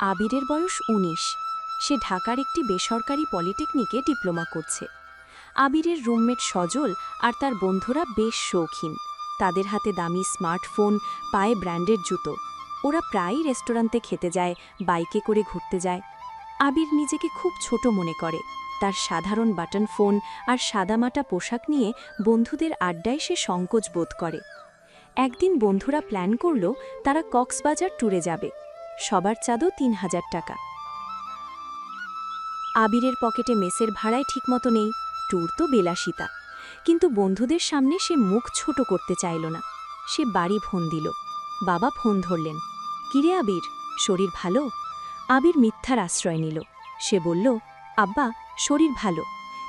আবিরের বয়স ১৯ সে ঢাকার একটি বেসরকারি পলিটেকনিকে ডিপ্লোমা করছে। আবিরের রুমমেট সজল আর তার বন্ধুরা বেশ শৌখিন। তাদের হাতে দামি স্মার্টফোন, পায়ে ব্র্যান্ডের জুতো। ওরা প্রায়ই রেস্টুরেন্টে খেতে যায়, বাইকে করে ঘুরতে যায়। আবির নিজেকে খুব ছোট মনে করে। তার সাধারণ বাটন ফোন আর সাদামাটা পোশাক নিয়ে বন্ধুদের আড্ডায় সে সংকোচ বোধ করে। একদিন বন্ধুরা প্ল্যান করল, তারা কক্সবাজার ট্যুরে যাবে। সবার চাঁদও তিন হাজার টাকা। আবিরের পকেটে মেসের ভাড়ায় ঠিকমতো নেই, ট্যুর তো বিলাসিতা। কিন্তু বন্ধুদের সামনে সে মুখ ছোট করতে চাইল না। সে বাড়ি ফোন দিল। বাবা ফোন ধরলেন। কিরে আবির, শরীর ভালো? আবির মিথ্যার আশ্রয় নিল। সে বলল, আব্বা, শরীর ভালো।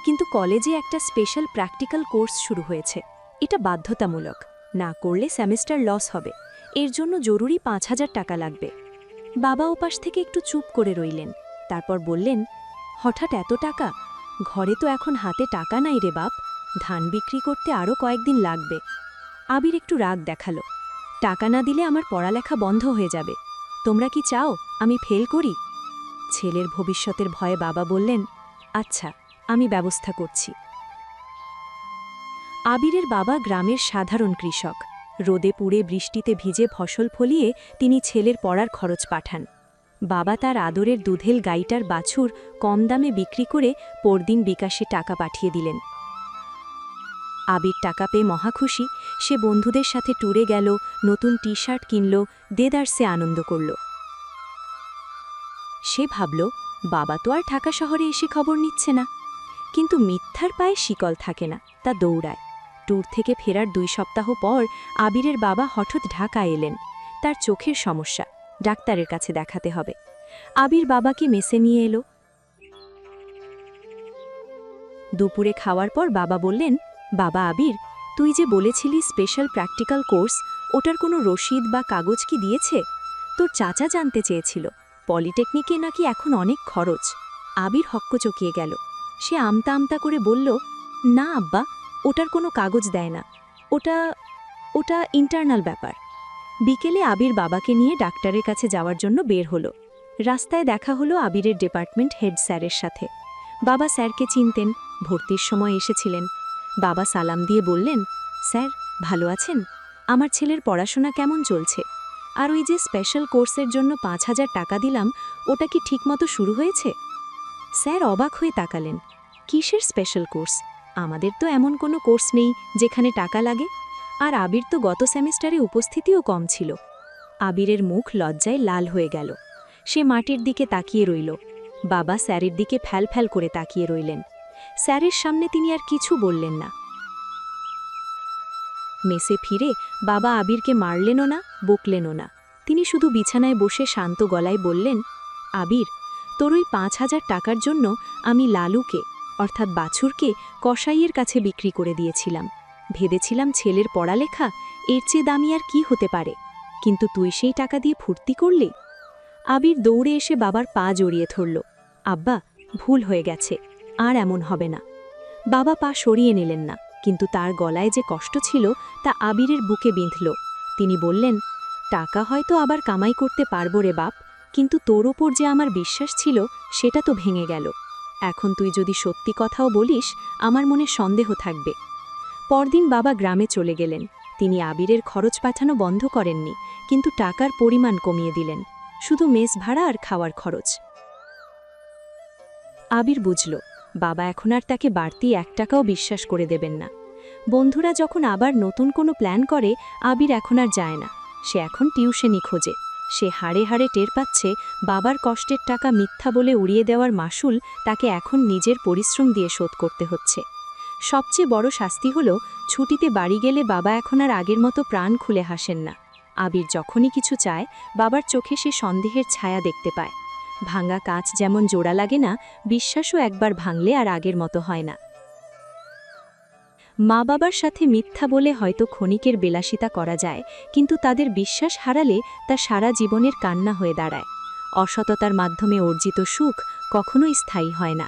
কিন্তু কলেজে একটা স্পেশাল প্র্যাকটিক্যাল কোর্স শুরু হয়েছে। এটা বাধ্যতামূলক। না করলে সেমেস্টার লস হবে। এর জন্য জরুরি পাঁচ হাজার টাকা লাগবে। বাবা ওপাশ থেকে একটু চুপ করে রইলেন। তারপর বললেন, হঠাৎ এত টাকা? ঘরে তো এখন হাতে টাকা নাই রে বাপ। ধান বিক্রি করতে আরও কয়েকদিন লাগবে। আবির একটু রাগ দেখাল। টাকা না দিলে আমার পড়ালেখা বন্ধ হয়ে যাবে। তোমরা কি চাও আমি ফেল করি? ছেলের ভবিষ্যতের ভয়ে বাবা বললেন আচ্ছা আমি ব্যবস্থা করছি। আবিরের বাবা গ্রামের সাধারণ কৃষক। রোদে পুড়ে বৃষ্টিতে ভিজে ফসল ফলিয়ে তিনি ছেলের পড়ার খরচ পাঠান। বাবা তার আদরের দুধেল গাইটার বাছুর কম দামে বিক্রি করে পরদিন বিকাশে টাকা পাঠিয়ে দিলেন। আবির টাকা পেয়ে মহাখুশি সে বন্ধুদের সাথে ট্যুরে গেল, নতুন টি শার্ট কিনল, দেদারসে আনন্দ করল। সে ভাবল, বাবা তো আর ঢাকা শহরে এসে খবর নিচ্ছে না। কিন্তু মিথ্যার পায়ে শিকল থাকে না, তা দৌড়ায়। ট্যুর থেকে ফেরার দুই সপ্তাহ পর আবিরের বাবা হঠাৎ ঢাকা এলেন। তার চোখের সমস্যা, ডাক্তারের কাছে দেখাতে হবে। আবির বাবাকে মেসে নিয়ে এলো। দুপুরে খাওয়ার পর বাবা বললেন, বাবা আবির, তুই যে বলেছিলি স্পেশাল প্র্যাকটিক্যাল কোর্স ওটার কোনো রসিদ বা কাগজ কি দিয়েছে? তোর চাচা জানতে চেয়েছিল, পলিটেকনিকে নাকি এখন অনেক খরচ। আবির হক্ক চকিয়ে গেল। সে আমতা আমতা করে বলল, না আব্বা ওটার কোনো কাগজ দেয় না। ওটা ওটা ইন্টারনাল ব্যাপার। বিকেলে আবির বাবাকে নিয়ে ডাক্তারের কাছে যাওয়ার জন্য বের হলো। রাস্তায় দেখা হলো আবিরের ডিপার্টমেন্ট হেড স্যারের সাথে। বাবা স্যারকে চিনতেন, ভর্তির সময় এসেছিলেন। বাবা সালাম দিয়ে বললেন, স্যার, ভালো আছেন? আমার ছেলের পড়াশোনা কেমন চলছে? আর ওই যে স্পেশাল কোর্সের জন্য পাঁচ হাজার টাকা দিলাম, ওটা কি ঠিকমতো শুরু হয়েছে? স্যার অবাক হয়ে তাকালেন, কিসের স্পেশাল কোর্স আমাদের তো এমন কোনো কোর্স নেই যেখানে টাকা লাগে। আর আবির তো গত সেমিস্টারে উপস্থিতিও কম ছিল। আবিরের মুখ লজ্জায় লাল হয়ে গেল। সে মাটির দিকে তাকিয়ে রইল। বাবা স্যারের দিকে ফ্যাল ফ্যাল করে তাকিয়ে রইলেন। স্যারের সামনে তিনি আর কিছু বললেন না। মেসে ফিরে বাবা আবিরকে মারলেনও না, বকলেনও না। তিনি শুধু বিছানায় বসে শান্ত গলায় বললেন, আবির, তোর ওই পাঁচ হাজার টাকার জন্য আমি লালুকে অর্থাৎ বাছুরকে কসাইয়ের কাছে বিক্রি করে দিয়েছিলাম। ভেবেছিলাম ছেলের পড়ালেখা এর চেয়ে দামি আর কি হতে পারে। কিন্তু তুই সেই টাকা দিয়ে ফুর্তি করলি? আবির দৌড়ে এসে বাবার পা জড়িয়ে ধরল। আব্বা, ভুল হয়ে গেছে, আর এমন হবে না। বাবা পা সরিয়ে নিলেন না, কিন্তু তার গলায় যে কষ্ট ছিল তা আবিরের বুকে বিঁধল। তিনি বললেন, টাকা হয়তো আবার কামাই করতে পারব রে বাপ, কিন্তু তোর ওপর যে আমার বিশ্বাস ছিল, সেটা তো ভেঙে গেল। এখন তুই যদি সত্যি কথাও বলিস, আমার মনে সন্দেহ থাকবে। পরদিন বাবা গ্রামে চলে গেলেন। তিনি আবিরের খরচ পাঠানো বন্ধ করেননি, কিন্তু টাকার পরিমাণ কমিয়ে দিলেন। শুধু মেস ভাড়া আর খাওয়ার খরচ। আবির বুঝল, বাবা এখন আর তাকে বাড়তি এক টাকাও বিশ্বাস করে দেবেন না। বন্ধুরা যখন আবার নতুন কোনো প্ল্যান করে, আবির এখন আর যায় না। সে এখন টিউশনই খোঁজে। সে হাড়ে হাড়ে টের পাচ্ছে বাবার কষ্টের টাকা মিথ্যা বলে উড়িয়ে দেওয়ার মাসুল তাকে এখন নিজের পরিশ্রম দিয়ে শোধ করতে হচ্ছে। সবচেয়ে বড় শাস্তি হল, ছুটিতে বাড়ি গেলে বাবা এখন আর আগের মতো প্রাণ খুলে হাসেন না। আবির যখনই কিছু চায়, বাবার চোখে সে সন্দেহের ছায়া দেখতে পায়। ভাঙা কাঁচ যেমন জোড়া লাগে না, বিশ্বাসও একবার ভাঙলে আর আগের মতো হয় না। মা বাবার সাথে মিথ্যা বলে হয়তো ক্ষণিকের বিলাসিতা করা যায়, কিন্তু তাদের বিশ্বাস হারালে তা সারা জীবনের কান্না হয়ে দাঁড়ায়। অসততার মাধ্যমে অর্জিত সুখ কখনোই স্থায়ী হয় না।